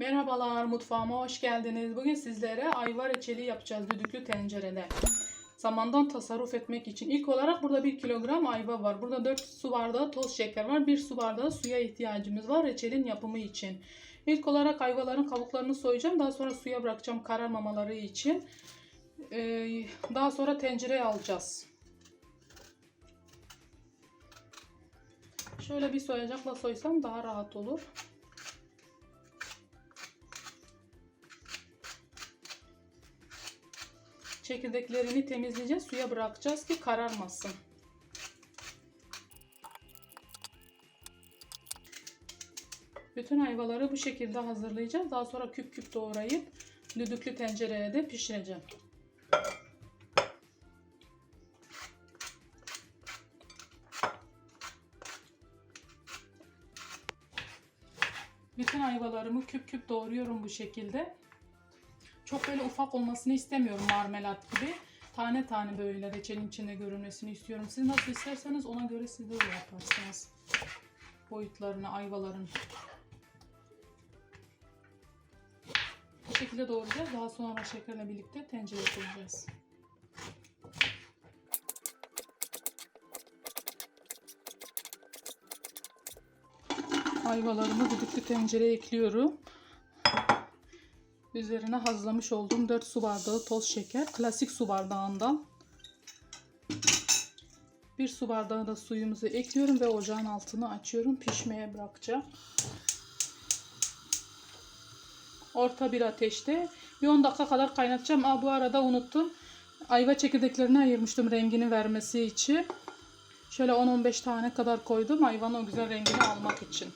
Merhabalar mutfağıma hoş geldiniz. Bugün sizlere ayva reçeli yapacağız düdüklü tencerede. Zamandan tasarruf etmek için. İlk olarak burada 1 kilogram ayva var. Burada 4 su bardağı toz şeker var. 1 su bardağı suya ihtiyacımız var reçelin yapımı için. İlk olarak ayvaların kabuklarını soyacağım. Daha sonra suya bırakacağım kararmamaları için. Ee, daha sonra tencereye alacağız. Şöyle bir soyacakla soysam daha rahat olur. Çekirdeklerini temizleyeceğiz. Suya bırakacağız ki kararmasın. Bütün ayvaları bu şekilde hazırlayacağız. Daha sonra küp küp doğrayıp düdüklü tencereye de pişireceğim. Bütün ayvalarımı küp küp doğruyorum bu şekilde. Çok böyle ufak olmasını istemiyorum marmelat gibi. Tane tane böyle reçelin içinde görünmesini istiyorum. Siz nasıl isterseniz ona göre siz de öyle yaparsınız. Boyutlarını, ayvaların. Bu şekilde doğrayacağız. Daha sonra şekerle birlikte tencereye koyacağız. Ayvalarımı düdüklü tencereye ekliyorum. Üzerine hazırlamış olduğum 4 su bardağı toz şeker. Klasik su bardağından. 1 su bardağı da suyumuzu ekliyorum ve ocağın altını açıyorum. Pişmeye bırakacağım. Orta bir ateşte. Bir 10 dakika kadar kaynatacağım. Aa, bu arada unuttum. Ayva çekirdeklerini ayırmıştım rengini vermesi için. Şöyle 10-15 tane kadar koydum. Ayvanın o güzel rengini almak için.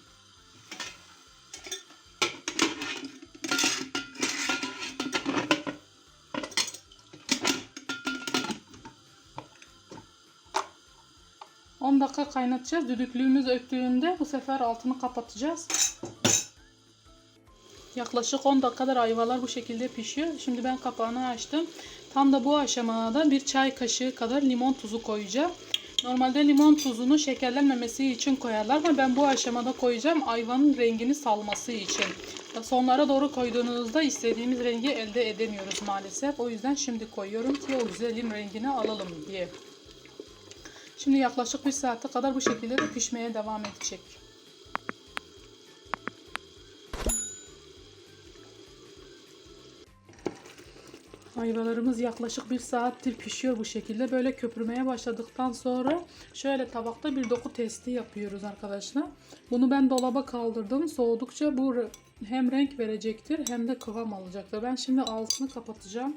On dakika kaynatacağız. Düdüklüğümüz öttüğünde bu sefer altını kapatacağız. Yaklaşık 10 dakikadır ayvalar bu şekilde pişiyor. Şimdi ben kapağını açtım. Tam da bu aşamada bir çay kaşığı kadar limon tuzu koyacağım. Normalde limon tuzunu şekerlenmemesi için koyarlar ama ben bu aşamada koyacağım ayvanın rengini salması için. Sonlara doğru koyduğunuzda istediğimiz rengi elde edemiyoruz maalesef. O yüzden şimdi koyuyorum ki o güzelim rengini alalım diye. Şimdi yaklaşık bir saate kadar bu şekilde de pişmeye devam edecek. Ayvalarımız yaklaşık bir saattir pişiyor bu şekilde. Böyle köpürmeye başladıktan sonra şöyle tabakta bir doku testi yapıyoruz arkadaşlar. Bunu ben dolaba kaldırdım. Soğudukça bu hem renk verecektir hem de kıvam alacaktır. Ben şimdi altını kapatacağım.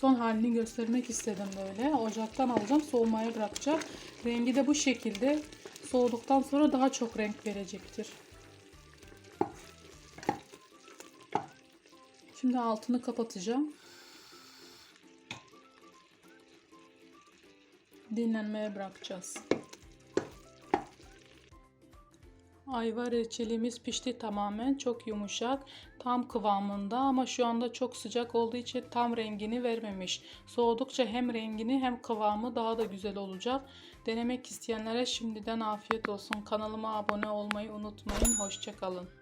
Son halini göstermek istedim böyle. Ocaktan alacağım. Soğumaya bırakacağım. Rengi de bu şekilde soğuduktan sonra daha çok renk verecektir. Şimdi altını kapatacağım. Dinlenmeye bırakacağız. Ayva reçelimiz pişti tamamen. Çok yumuşak, tam kıvamında ama şu anda çok sıcak olduğu için tam rengini vermemiş. Soğudukça hem rengini hem kıvamı daha da güzel olacak. Denemek isteyenlere şimdiden afiyet olsun. Kanalıma abone olmayı unutmayın. Hoşçakalın.